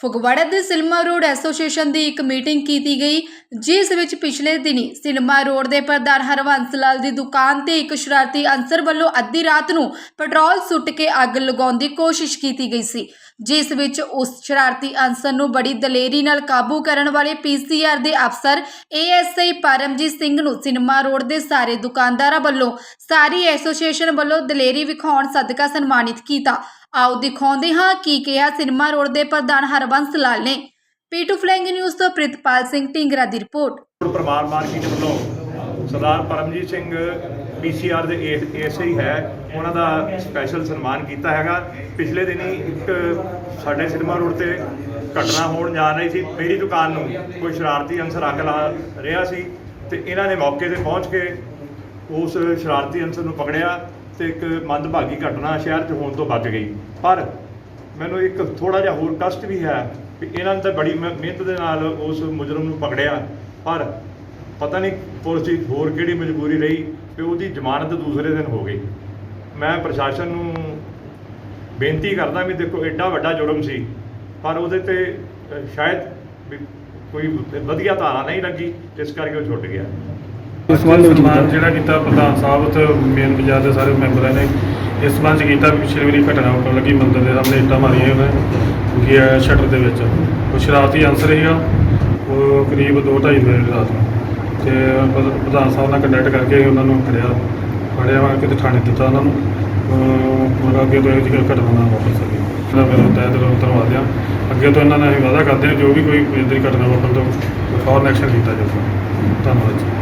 ਫਗਵਾੜਾ ਦੇ cinema road association ਦੀ ਇੱਕ meeting ਕੀਤੀ ਗਈ, ਜਿਸ ਵਿੱਚ ਪਿਛਲੇ ਦਿਨੀ ਸਿਨੇਮਾ ਰੋਡ ਦੇ ਪ੍ਰਧਾਨ ਹਰਵੰਸ ਲਾਲ ਦੀ ਦੁਕਾਨ ਤੇ ਇੱਕ ਸ਼ਰਾਰਤੀ ਅਨਸਰ ਵੱਲੋਂ ਅੱਧੀ ਰਾਤ ਨੂੰ ਪੈਟਰੋਲ ਸੁੱਟ ਕੇ ਅੱਗ ਲਗਾਉਣ ਦੀ ਕੋਸ਼ਿਸ਼ ਕੀਤੀ ਗਈ ਸੀ, ਜਿਸ ਵਿੱਚ ਉਸ ਸ਼ਰਾਰਤੀ ਅਨਸਰ ਨੂੰ ਬੜੀ ਦਲੇਰੀ ਨਾਲ ਕਾਬੂ ਕਰਨ ਵਾਲੇ ਪੀਸੀਆਰ ਦੇ ਅਫਸਰ ਏਐਸਆਈ ਪਰਮਜੀਤ ਸਿੰਘ ਨੂੰ ਸਿਨੇਮਾ ਰੋਡ ਦੇ ਸਾਰੇ ਦੁਕਾਨਦਾਰਾਂ ਵੱਲੋਂ ਸਾਰੀ ਐਸੋਸੀਏਸ਼ਨ ਵੱਲੋਂ ਦਲੇਰੀ ਵਿਖਾਉਣ ਸਦਕਾ ਸਨਮਾਨਿਤ ਕੀਤਾ। ਆਓ ਦਿਖਾਉਂਦੇ ਹਾਂ ਕੀ ਕਿਹਾ ਸਿਨੇਮਾ ਰੋਡ ਦੇ ਪ੍ਰਧਾਨ ਹਰਬੰਸ ਲਾਲ ਨੇ। ਪੀਟੂ ਫਲੈਂਗ ਨਿਊਜ਼ ਤੋਂ ਪ੍ਰਿਤਪਾਲ ਸਿੰਘ ਢਿੰਗਰਾ ਦੀ ਰਿਪੋਰਟ। ਰੋਡ ਮਾਰਕੀਟ ਵੱਲੋਂ ਸਰਦਾਰ ਪਰਮਜੀਤ ਸਿੰਘ ਪੀਸੀਆਰ ਦੇ ਏਐਸਆਈ ਹੈ ਉਹਨਾਂ ਦਾ ਸਪੈਸ਼ਲ ਸਨਮਾਨ ਕੀਤਾ ਹੈਗਾ। ਪਿਛਲੇ ਦਿਨੀ ਇੱਕ ਸਾਡੇ ਸਿਨੇਮਾ ਰੋਡ ਤੇ ਘਟਨਾ ਹੋਣ ਜਾ ਰਹੀ ਸੀ। ਮੇਰੀ ਦੁਕਾਨ ਨੂੰ ਕੋਈ ਸ਼ਰਾਰਤੀ ਅਨਸਰ ਅੱਗ ਲਾ ਰਿਹਾ ਸੀ ਤੇ ਇਹਨਾਂ ਨੇ ਮੌਕੇ ਤੇ ਪਹੁੰਚ ਕੇ ਉਸ ਸ਼ਰਾਰਤੀ ਅਨਸਰ ਨੂੰ ਪਕੜਿਆ। ਤੇ ਇੱਕ ਮੰਦਭਾਗੀ ਘਟਨਾ ਸ਼ਹਿਰ 'ਚ ਹੋਣ ਤੋਂ ਬਚ ਗਈ। ਪਰ ਮੈਨੂੰ ਇੱਕ ਥੋੜਾ ਜਿਹਾ ਹੋਰ ਕਸ਼ਟ ਵੀ ਹੈ ਕਿ ਇਹਨਾਂ ਨੇ ਤਾਂ ਬੜੀ ਮਿਹ- ਮਿਹਨਤ ਦੇ ਨਾਲ ਉਸ ਮੁਜਰਮ ਨੂੰ ਪਕੜਿਆ। ਪਰ ਪਤਾ ਨਹੀਂ ਪੁਲਿਸ ਦੀ ਹੋਰ ਕਿਹੜੀ ਮਜਬੂਰੀ ਰਹੀ ਕਿ ਉਹਦੀ ਜ਼ਮਾਨਤ ਦੂਸਰੇ ਦਿਨ ਹੋ ਗਈ। ਮੈਂ ਪ੍ਰਸ਼ਾਸਨ ਨੂੰ ਬੇਨਤੀ ਕਰਦਾ ਵੀ ਦੇਖੋ ਐਡਾ ਵੱਡਾ ਜੁਰਮ ਸੀ, ਪਰ ਉਹਦੇ ਤੇ ਸ਼ਾਇਦ ਵੀ ਕੋਈ ਵਧੀਆ ਧਾਰਾ ਨਹੀਂ ਲੱਗੀ, ਜਿਸ ਕਰਕੇ ਉਹ ਛੁੱਟ ਗਿਆ। ਇਸ ਕੀਤਾ। ਜਿਹੜਾ ਕੀਤਾ ਪ੍ਰਧਾਨ ਸਾਹਿਬ ਤੇ ਮੇਨ ਬਾਜ਼ਾਰ ਦੇ ਸਾਰੇ ਮੈਂਬਰਾਂ ਨੇ। ਇਸ ਸੰਬੰਧ 'ਚ ਕੀਤਾ ਪਿਛਲੀ ਵਾਰੀ ਘਟਨਾ ਵਾਪਰਨ ਲੱਗੀ ਮੰਦਰ ਦੇ ਸਾਹਮਣੇ ਇੱਟਾਂ ਮਾਰੀਆਂ ਉਹਨੇ ਗਿਆ ਸ਼ਟਰ ਦੇ ਵਿੱਚ। ਉਹ ਸ਼ਰਾਰਤੀ ਅਨਸਰ ਸੀਗਾ ਉਹ ਕਰੀਬ 2:30 ਵਜੇ ਰਾਤ ਨੂੰ। ਤੇ ਪ੍ਰਧ- ਪ੍ਰਧਾਨ ਸਾਹਿਬ ਨਾਲ ਕੰਟੈਕਟ ਕਰਕੇ ਉਹਨਾਂ ਨੂੰ ਫੜਿਆ। ਫੜਿਆ ਵਾ ਕਿਤੇ ਥਾਣੇ ਦਿੱਤਾ ਉਹਨਾਂ ਨੂੰ। ਮਤਲਬ ਅੱਗੇ ਤੋਂ ਇਹ ਜਿਹੀ ਘਟਨਾ ਨਾ ਵਾਪਰ ਸਕੇ। ਇਹਦਾ ਮੇਰਾ ਤਹਿ ਦਿਲੋਂ ਧੰਨਵਾਦ ਦਿਆਂ। ਅੱਗੇ ਤੋਂ ਇਹਨਾਂ ਨਾਲ ਅਸੀਂ ਵਾਅਦਾ ਕਰਦੇ ਹਾਂ ਜੋ ਵੀ ਕੋਈ ਇਦਾਂ ਦੀ ਘਟਨਾ ਵਾਪਰਨ ਤੋਂ ਫੌਰਨ ਐਕਸ਼ਨ ਕੀਤਾ ਜਾਊਗਾ। ਧੰਨਵਾਦ ਜੀ।